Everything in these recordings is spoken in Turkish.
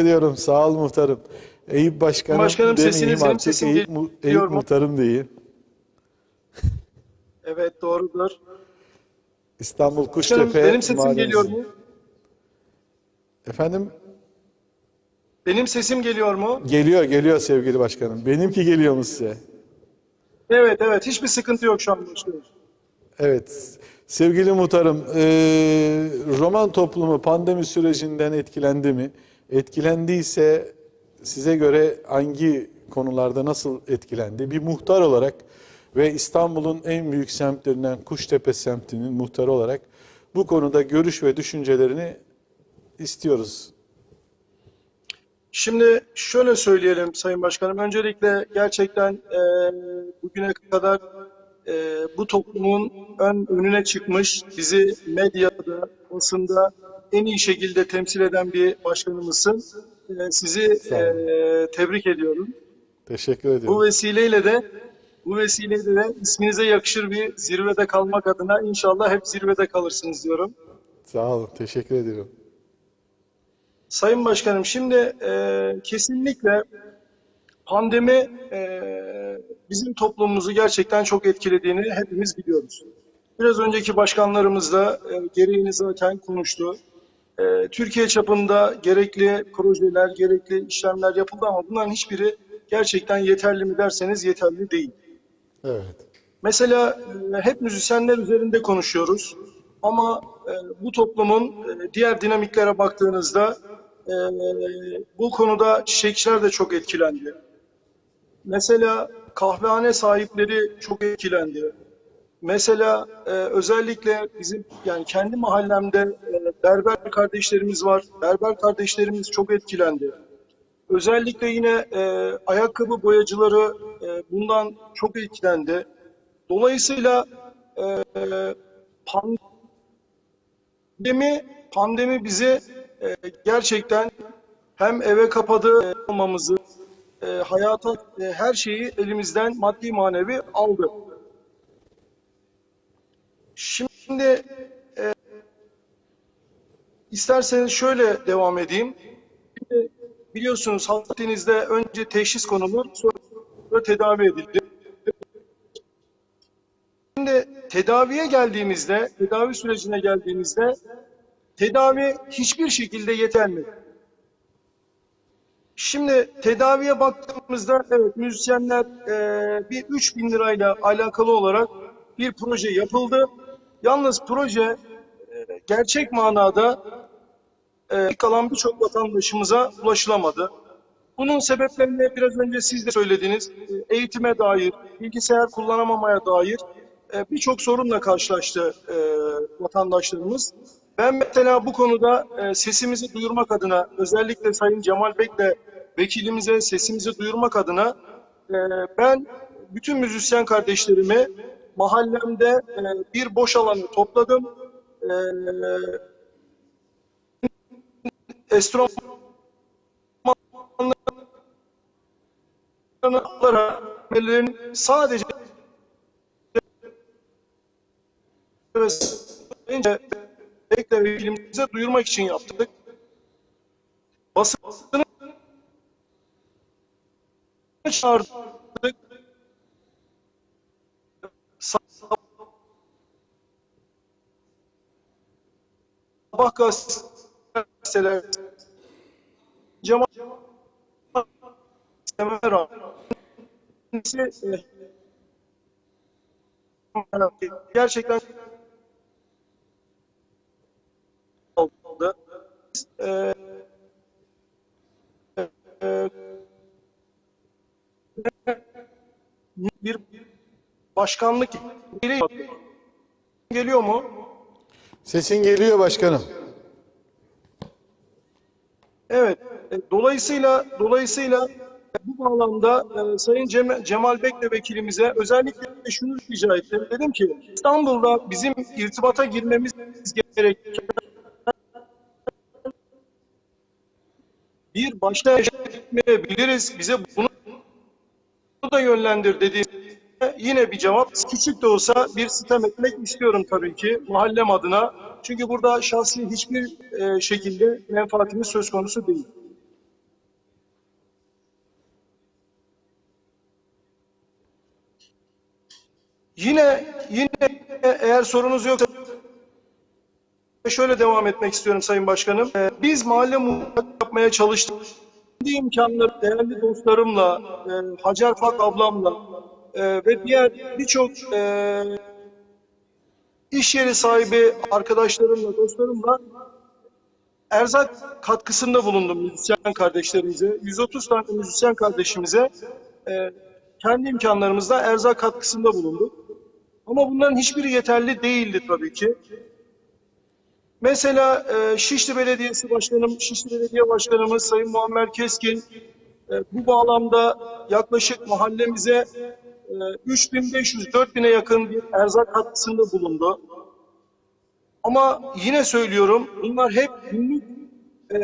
ediyorum. Sağ ol muhtarım. Eyüp Başkanım, Başkanım, demeyeyim sesiniz benim artık. sesim Eyüp, mu- Eyüp mu? muhtarım diyeyim. Evet doğrudur. İstanbul Başkanım Kuştepe benim sesim Mahallesi. geliyor mu? Efendim Benim sesim geliyor mu? geliyor geliyor sevgili başkanım. Benimki geliyor mu size? Evet evet hiçbir sıkıntı yok şu an başkanım. Evet. Sevgili muhtarım, roman toplumu pandemi sürecinden etkilendi mi? Etkilendiyse size göre hangi konularda nasıl etkilendi? Bir muhtar olarak ve İstanbul'un en büyük semtlerinden Kuştepe semtinin muhtarı olarak bu konuda görüş ve düşüncelerini istiyoruz. Şimdi şöyle söyleyelim Sayın Başkanım. Öncelikle gerçekten e, bugüne kadar e, bu toplumun ön, önüne çıkmış, bizi medyada, basında en iyi şekilde temsil eden bir başkanımızsın. E, sizi e, tebrik ediyorum. Teşekkür ediyorum. Bu vesileyle de bu vesileyle de isminize yakışır bir zirvede kalmak adına inşallah hep zirvede kalırsınız diyorum. Sağ olun. Teşekkür ediyorum. Sayın Başkanım şimdi e, kesinlikle pandemi e, bizim toplumumuzu gerçekten çok etkilediğini hepimiz biliyoruz. Biraz önceki başkanlarımız da e, gereğini zaten konuştu. E, Türkiye çapında gerekli projeler, gerekli işlemler yapıldı ama bunların hiçbiri gerçekten yeterli mi derseniz yeterli değil. Evet. Mesela e, hep müzisyenler üzerinde konuşuyoruz ama e, bu toplumun e, diğer dinamiklere baktığınızda e, bu konuda çiçekçiler de çok etkilendi. Mesela kahvehane sahipleri çok etkilendi. Mesela e, özellikle bizim yani kendi mahallemde e, berber kardeşlerimiz var. Berber kardeşlerimiz çok etkilendi. Özellikle yine e, ayakkabı boyacıları e, bundan çok etkilendi. Dolayısıyla e, pandemi pandemi bizi e, gerçekten hem eve kapadı e, olmamızı, e, hayata e, her şeyi elimizden maddi manevi aldı. Şimdi e, isterseniz şöyle devam edeyim. Şimdi biliyorsunuz hastanenizde önce teşhis konulur, sonra tedavi edilir. Şimdi tedaviye geldiğimizde, tedavi sürecine geldiğimizde tedavi hiçbir şekilde yeterli. Şimdi tedaviye baktığımızda evet müzisyenler e, bir 3 bin lirayla alakalı olarak bir proje yapıldı. Yalnız proje e, gerçek manada e, kalan birçok vatandaşımıza ulaşılamadı. Bunun sebeplerini biraz önce siz de söylediniz. E, Eğitime dair, bilgisayar kullanamamaya dair birçok sorunla karşılaştı vatandaşlarımız. Ben mesela bu konuda sesimizi duyurmak adına özellikle Sayın Cemal Bek'le vekilimize sesimizi duyurmak adına ben bütün müzisyen kardeşlerimi mahallemde e, bir boş alanı topladım. E, enstrümanların sadece ve sayınca bekle vekilimize duyurmak için yaptık. Basını çağırdık. Sabah gazeteler Cemal Semer gerçekten aldı. Ee, e, bir başkanlık geliyor mu? Sesin geliyor başkanım. Evet. e, Dolayısıyla dolayısıyla bu bağlamda e, Sayın Cem- Cemal Bekle vekilimize özellikle şunu rica ettim. Dedim ki İstanbul'da bizim irtibata girmemiz gereken bir başta etmeyebiliriz. Bize bunu da yönlendir dediğimde yine bir cevap. Küçük de olsa bir sitem etmek istiyorum tabii ki mahallem adına. Çünkü burada şahsi hiçbir e, şekilde menfaatimiz söz konusu değil. Yine yine eğer sorunuz yoksa şöyle devam etmek istiyorum Sayın Başkanım. Ee, Biz mahalle muhtarı yapmaya çalıştık. Kendi imkanları değerli dostlarımla, e, Hacer Fak ablamla e, ve diğer birçok e, iş yeri sahibi arkadaşlarımla, dostlarımla erzak katkısında bulundum müzisyen kardeşlerimize. 130 tane müzisyen kardeşimize e, kendi imkanlarımızla erzak katkısında bulunduk. Ama bunların hiçbiri yeterli değildi tabii ki. Mesela e, Şişli Belediyesi Başkanım, Şişli Belediye Başkanımız Sayın Muammer Keskin e, bu bağlamda yaklaşık mahallemize e, 3500-4000'e yakın bir erzak katkısında bulundu. Ama yine söylüyorum bunlar hep günlük e,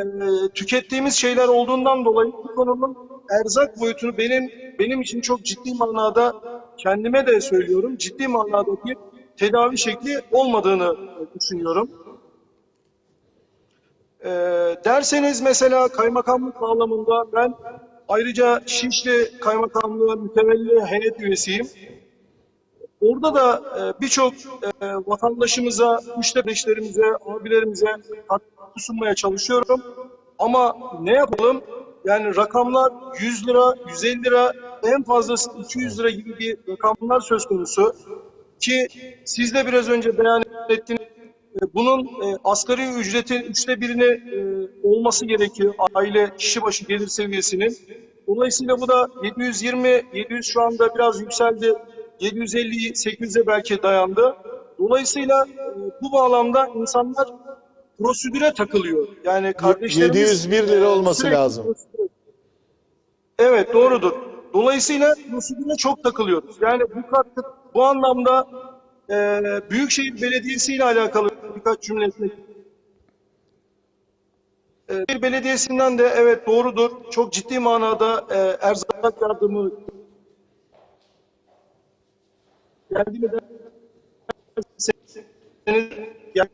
tükettiğimiz şeyler olduğundan dolayı bu konunun erzak boyutunu benim benim için çok ciddi manada kendime de söylüyorum ciddi manada bir tedavi şekli olmadığını düşünüyorum. E, derseniz mesela kaymakamlık bağlamında ben ayrıca Şişli Kaymakamlığı mütevelli heyet üyesiyim. Orada da e, birçok e, vatandaşımıza, müşterilerimize, abilerimize katkı sunmaya çalışıyorum. Ama ne yapalım? Yani rakamlar 100 lira, 150 lira, en fazlası 200 lira gibi bir rakamlar söz konusu. Ki siz de biraz önce beyan ettiniz. E, Bunun e, asgari ücretin üçte birini e, olması gerekiyor aile kişi başı gelir seviyesinin. Dolayısıyla bu da 720, 700 şu anda biraz yükseldi. 750, 800'e belki dayandı. Dolayısıyla e, bu bağlamda insanlar prosedüre takılıyor. Yani kardeşlerimiz 701 lira olması lazım. Evet doğrudur. Dolayısıyla prosedüre çok takılıyoruz. Yani bu katkı bu anlamda e, Büyükşehir Belediyesi ile alakalı birkaç cümle. E, Büyükşehir Belediyesi'nden de evet doğrudur. Çok ciddi manada e, erzak yardımı geldi mi Ger-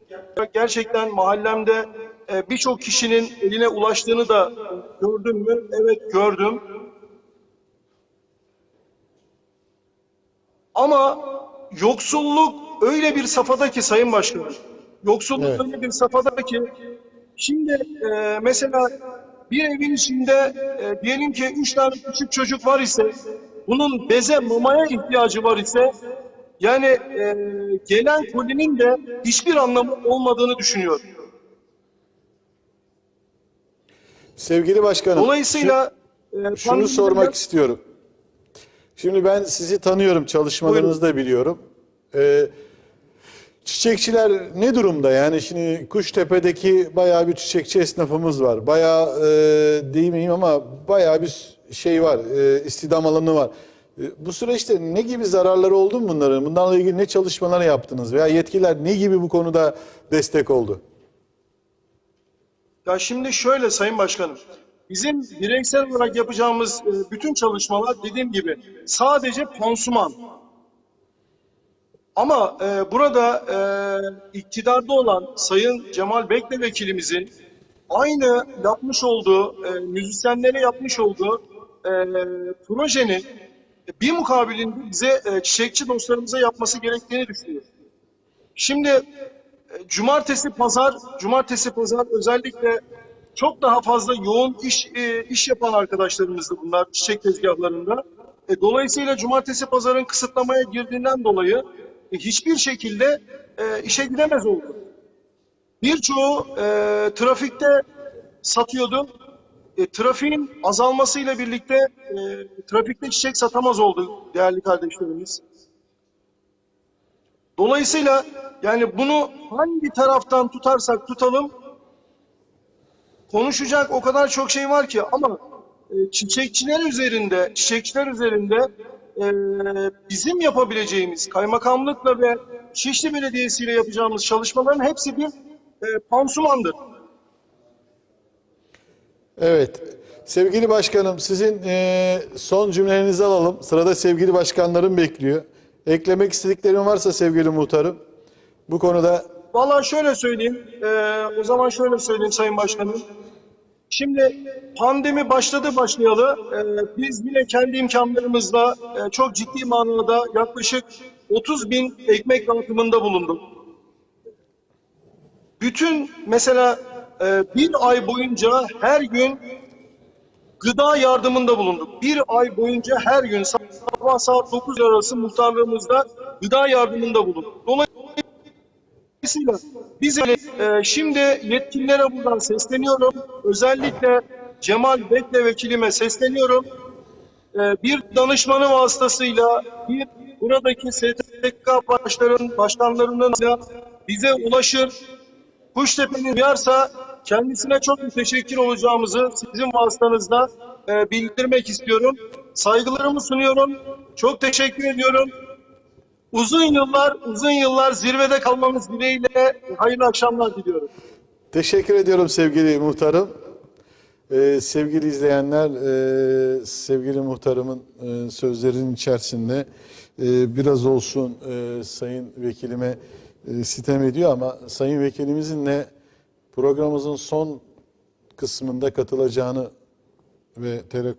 gerçekten mahallemde e, birçok kişinin eline ulaştığını da gördüm mü? Evet gördüm. Ama yoksulluk öyle bir safhada ki Sayın Başkanım. Yoksulluk Evet. öyle bir safhada ki şimdi e, mesela bir evin içinde e, diyelim ki üç tane küçük çocuk var ise bunun beze mamaya ihtiyacı var ise yani e, gelen kolinin de hiçbir anlamı olmadığını düşünüyorum. Sevgili başkanım. Dolayısıyla e, Şunu sormak istiyorum. Şimdi ben sizi tanıyorum, çalışmalarınızı da biliyorum. Ee, çiçekçiler ne durumda? Yani şimdi Kuştepe'deki bayağı bir çiçekçi esnafımız var. Bayağı e, diyemeyeyim ama bayağı bir şey var, e, istihdam alanı var. E, bu süreçte ne gibi zararları oldu mu bunların? Bunlarla ilgili ne çalışmalar yaptınız? Veya yetkililer ne gibi bu konuda destek oldu? Ya şimdi şöyle Sayın Başkanım, bizim bireysel olarak yapacağımız e, bütün çalışmalar dediğim gibi sadece pansuman. Ama e, burada e, iktidarda olan Sayın Cemal Bekle vekilimizin aynı yapmış olduğu, e, müzisyenlere yapmış olduğu e, projenin bir mukabilinde bize e, çiçekçi dostlarımıza yapması gerektiğini düşünüyorum. Şimdi e, cumartesi pazar, cumartesi pazar özellikle çok daha fazla yoğun iş e, iş yapan arkadaşlarımızdı bunlar çiçek tezgahlarında. E, dolayısıyla cumartesi pazarın kısıtlamaya girdiğinden dolayı e, hiçbir şekilde e, işe gidemez oldu. Birçoğu e, trafikte satıyordu. E, trafiğin azalmasıyla birlikte e, trafikte çiçek satamaz oldu değerli kardeşlerimiz. Dolayısıyla yani bunu hangi taraftan tutarsak tutalım konuşacak o kadar çok şey var ki ama e, çiçekçiler üzerinde, çiçekçiler üzerinde e, bizim yapabileceğimiz kaymakamlıkla ve Şişli Belediyesi ile yapacağımız çalışmaların hepsi bir e, pansumandır. Evet. Sevgili başkanım sizin e, son cümlelerinizi alalım. Sırada sevgili başkanlarım bekliyor. Eklemek istediklerim varsa sevgili muhtarım. Bu konuda Vallahi şöyle söyleyeyim, e, o zaman şöyle söyleyeyim Sayın Başkanım. Şimdi pandemi başladı başlayalı, e, biz yine kendi imkanlarımızla e, çok ciddi manada yaklaşık 30 bin ekmek dağıtımında bulunduk. Bütün mesela e, bir ay boyunca her gün gıda yardımında bulunduk. Bir ay boyunca her gün sabah saat 9 arası muhtarlığımızda gıda yardımında bulunduk. Dolayısıyla biz e, şimdi yetkililere buradan sesleniyorum. Özellikle Cemal Bekle vekilime sesleniyorum. E, bir danışmanı vasıtasıyla bir buradaki STK başların başkanlarının da bize ulaşır. Kuştepe'nin uyarsa kendisine çok müteşekkir olacağımızı sizin vasıtanızda e, bildirmek istiyorum. Saygılarımı sunuyorum. Çok teşekkür ediyorum. Uzun yıllar, uzun yıllar zirvede kalmamız dileğiyle hayırlı akşamlar diliyorum. Teşekkür ediyorum sevgili muhtarım. Ee, sevgili izleyenler, e, sevgili muhtarımın e, sözlerinin içerisinde e, biraz olsun e, sayın vekilime e, sitem ediyor ama sayın vekilimizin de programımızın son kısmında katılacağını ve